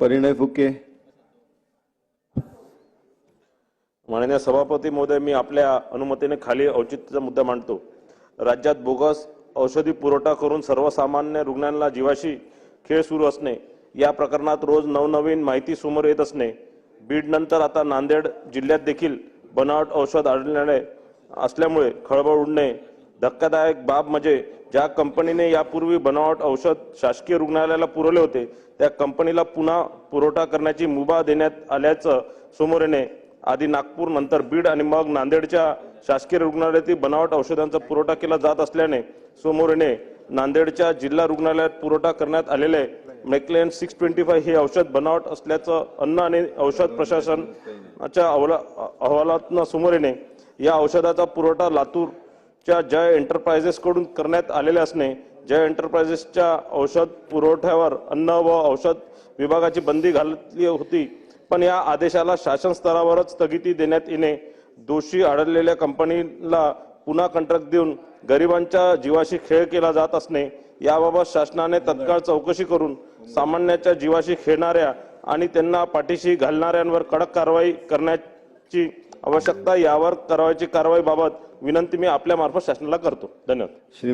परिणय फुके. माननीय सभापती महोदय मी आपल्या अनुमतीने खाली औचित्याचा मुद्दा मांडतो. राज्यात बोगस औषधी पुरवठा करून सर्वसामान्य रुग्णांना जीवाशी खेळ सुरू असणे या प्रकरणात रोज नवनवीन माहिती समोर येत असणे बीड नंतर आता नांदेड जिल्ह्यात देखील बनावट औषध आढळणारे असल्यामुळे खळबळ उडणे धक्कादायक बाब म्हणजे ज्या कंपनीने यापूर्वी बनावट औषध शासकीय रुग्णालयाला पुरवले होते त्या कंपनीला पुन्हा पुरवठा करण्याची मुभा देण्यात आल्याचं समोर येणे आधी नागपूर नंतर बीड आणि मग नांदेडच्या शासकीय रुग्णालयातील बनावट औषधांचा पुरवठा केला जात असल्याने समोर येणे नांदेडच्या जिल्हा रुग्णालयात पुरवठा करण्यात आलेले मेकलेन सिक्स ट्वेंटी फाय हे औषध बनावट असल्याचं अन्न आणि औषध प्रशासनाच्या अहवाला अहवालातनं समोर येणे या औषधाचा पुरवठा लातूर च्या जय एंटरप्राइजेसकडून करण्यात आलेले असणे जय एंटरप्राइजेसच्या औषध पुरवठ्यावर अन्न व औषध विभागाची बंदी घालतली होती पण या आदेशाला शासन स्तरावरच स्थगिती देण्यात येणे दोषी आढळलेल्या कंपनीला पुन्हा कंत्राट देऊन गरिबांच्या जीवाशी खेळ केला जात असणे याबाबत शासनाने तत्काळ चौकशी करून सामान्याच्या जीवाशी खेळणाऱ्या आणि त्यांना पाठीशी घालणाऱ्यांवर कडक कारवाई करण्याची आवश्यकता यावर कारवाईची कारवाईबाबत विनंती मी आपल्या मार्फत शासनाला करतो. धन्यवाद. श्री